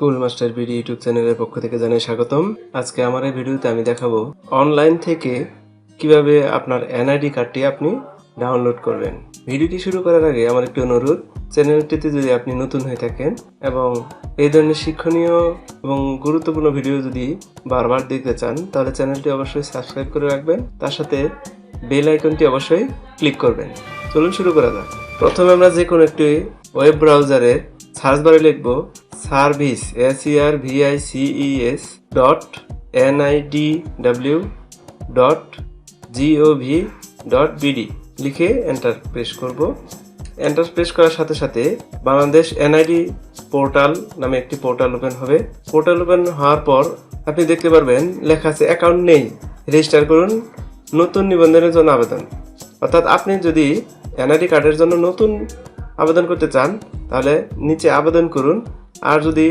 School master BD YouTube চ্যানেলের পক্ষ থেকে জানাই স্বাগতম। আজকে আমার এই ভিডিওতে আমি দেখাবো অনলাইন থেকে কীভাবে আপনার এনআইডি কার্ডটি আপনি ডাউনলোড করবেন। ভিডিওটি শুরু করার আগে আমার একটি অনুরোধ, চ্যানেলটিতে যদি আপনি নতুন হয়ে থাকেন এবং এই ধরনের শিক্ষণীয় এবং গুরুত্বপূর্ণ ভিডিও যদি বারবার দেখতে চান, তাহলে চ্যানেলটি অবশ্যই সাবস্ক্রাইব করে রাখবেন। তার সাথে বেল আইকনটি অবশ্যই ক্লিক করবেন। চলুন শুরু করা যাক। প্রথমে আমরা যে কোনো একটি ওয়েব ব্রাউজারে সার্চ বারে লিখব service S R V I C E S dot N I D W dot G O V dot BD লিখে এন্টার প্রেস করব। এন্টার প্রেস করার সাথে সাথে বাংলাদেশ এনআইডি পোর্টাল নামে একটি পোর্টাল ওপেন হবে। পোর্টাল ওপেন হওয়ার পর আপনি দেখতে পারবেন লেখা আছে অ্যাকাউন্ট নেই। রেজিস্টার করুন, নতুন নিবন্ধনের জন্য আবেদন। অর্থাৎ আপনি যদি এনআইডি কার্ডের জন্য নতুন আবেদন করতে চান, তাহলে নিচে আবেদন করুন। আর যদি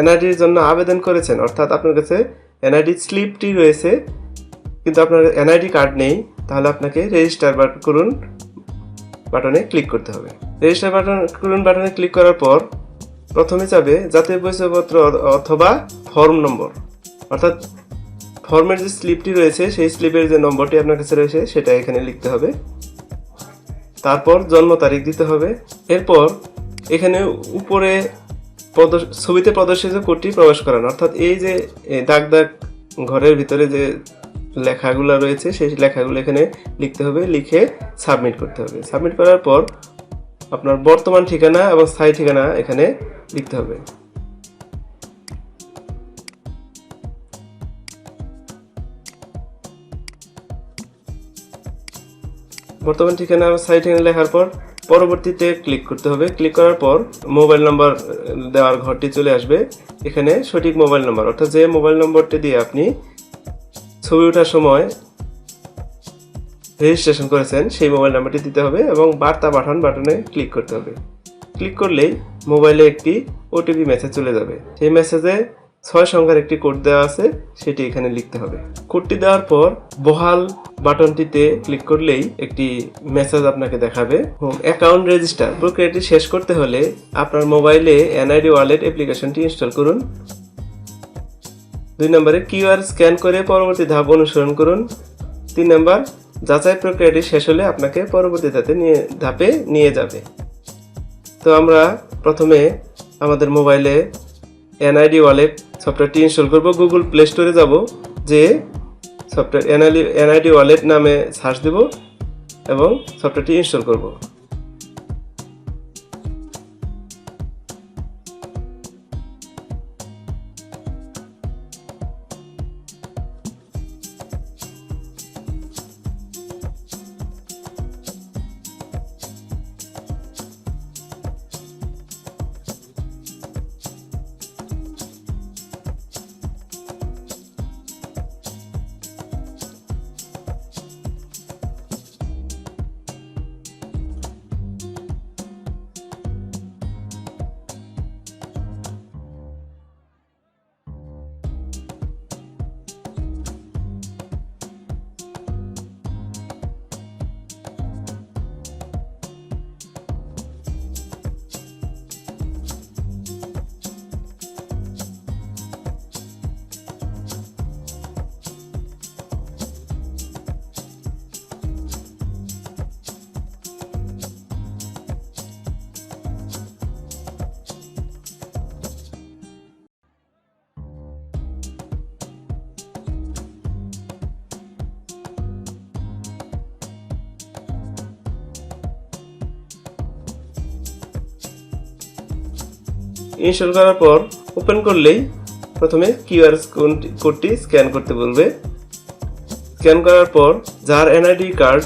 এনআইডির জন্য আবেদন করেছেন, অর্থাৎ আপনার কাছে এনআইডি স্লিপটি রয়েছে, কিন্তু আপনার এনআইডি কার্ড নেই, তাহলে আপনাকে রেজিস্টার করুন বাটনে ক্লিক করতে হবে। রেজিস্টার বাটন, করুন বাটনে ক্লিক করার পর প্রথমে যাবে জাতীয় পরিচয়পত্র অথবা ফর্ম নম্বর অর্থাৎ ফর্মের যে স্লিপটি রয়েছে, সেই স্লিপের যে নম্বরটি আপনার কাছে রয়েছে, সেটা এখানে লিখতে হবে। তারপর জন্ম তারিখ দিতে হবে। এরপর এখানে উপরে ছবিতে প্রদর্শিত কোডটি প্রবেশ করানো অর্থাৎ এই যে দাগ দাগ ঘরের ভিতরে যে লেখাগুলো রয়েছে, সেই লেখাগুলো এখানে লিখতে হবে, লিখে সাবমিট করতে হবে। সাবমিট করার পর আপনার বর্তমান ঠিকানা এবং স্থায়ী ঠিকানা এখানে লিখতে হবে। বর্তমান ঠিকানা স্থায়ী ঠিকানা লেখার পর পরবর্তীতে ক্লিক করতে হবে। ক্লিক করার পর মোবাইল নাম্বার দেওয়ার ঘরটি চলে আসবে। এখানে সঠিক মোবাইল নাম্বার অর্থাৎ যে মোবাইল নম্বরটি দিয়ে আপনি ছবি ওঠার সময় রেজিস্ট্রেশন করেছেন, সেই মোবাইল নাম্বারটি দিতে হবে এবং বার্তা পাঠান বাটনে ক্লিক করতে হবে। ক্লিক করলেই মোবাইলে একটি ওটিপি মেসেজ চলে যাবে। সেই মেসেজে ছয় সংখ্যার একটি কোড দেওয়া আছে, সেটি এখানে লিখতে হবে। কোডটি দেওয়ার পর বহাল বাটনটিতে ক্লিক করলেই একটি মেসেজ আপনাকে দেখাবে। অ্যাকাউন্ট রেজিস্টার প্রক্রিয়াটি শেষ করতে হলে আপনার মোবাইলে এনআইডি ওয়ালেট অ্যাপ্লিকেশনটি ইনস্টল করুন। দুই নম্বরে কিউআর স্ক্যান করে পরবর্তী ধাপ অনুসরণ করুন। তিন নম্বর, যাচাই প্রক্রিয়াটি শেষ হলে আপনাকে পরবর্তী ধাপে নিয়ে ধাপে নিয়ে যাবে। তো আমরা প্রথমে আমাদের মোবাইলে এনআইডি ওয়ালেট সফটওয়্যারটি ইনস্টল করব গুগল প্লে স্টোরে যাব যে সফটওয়্যার এনআইডি ওয়ালেট নামে সার্চ দেব এবং সফটওয়্যারটি ইনস্টল করব। ইনস্টল করার পর ওপেন করলেই প্রথমে কিউআর কোডটি স্ক্যান করতে বলবে। স্ক্যান করার পর যার এনআইডি কার্ড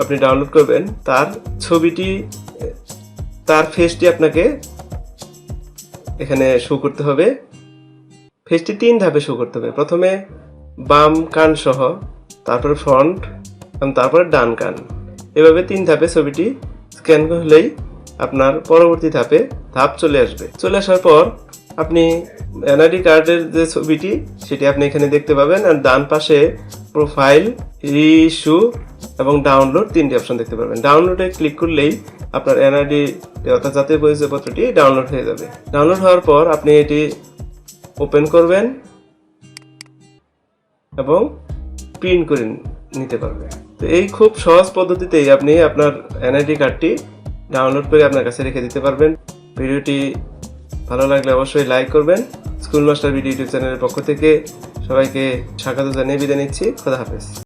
আপনি ডাউনলোড করবেন, তার ছবিটি, তার ফেসটি আপনাকে এখানে শো করতে হবে। ফেসটি তিন ধাপে শো করতে হবে। প্রথমে বাম কান সহ, তারপরে ফ্রন্ট এবং তারপরে ডান কান। এভাবে তিন ধাপে ছবিটি স্ক্যান হলেই আপনার পরবর্তী ধাপে ধাপ চলে আসবে। চলে আসার পর আপনি এনআইডি কার্ডের যে ছবিটি, সেটি আপনি এখানে দেখতে পাবেন আর ডান পাশে প্রোফাইল রিইস্যু এবং ডাউনলোড তিনটি অপশন দেখতে পাবেন। ডাউনলোডে ক্লিক করলেই আপনার এনআইডি অর্থাৎ জাতীয় পরিচয়পত্রটি ডাউনলোড হয়ে যাবে। ডাউনলোড হওয়ার পর আপনি এটি ওপেন করবেন এবং প্রিন্ট করে নিতে পারবেন। তো এই খুব সহজ পদ্ধতিতেই আপনি আপনার এনআইডি কার্ডটি ডাউনলোড করে আপনার কাছে রেখে দিতে পারবেন। ভিডিওটি ভালো লাগলে অবশ্যই লাইক করবেন। স্কুল মাস্টার ভিডিও ইউটিউব চ্যানেলের পক্ষ থেকে সবাইকে স্বাগত জানিয়ে বিদায় নিচ্ছি। খোদা হাফেজ।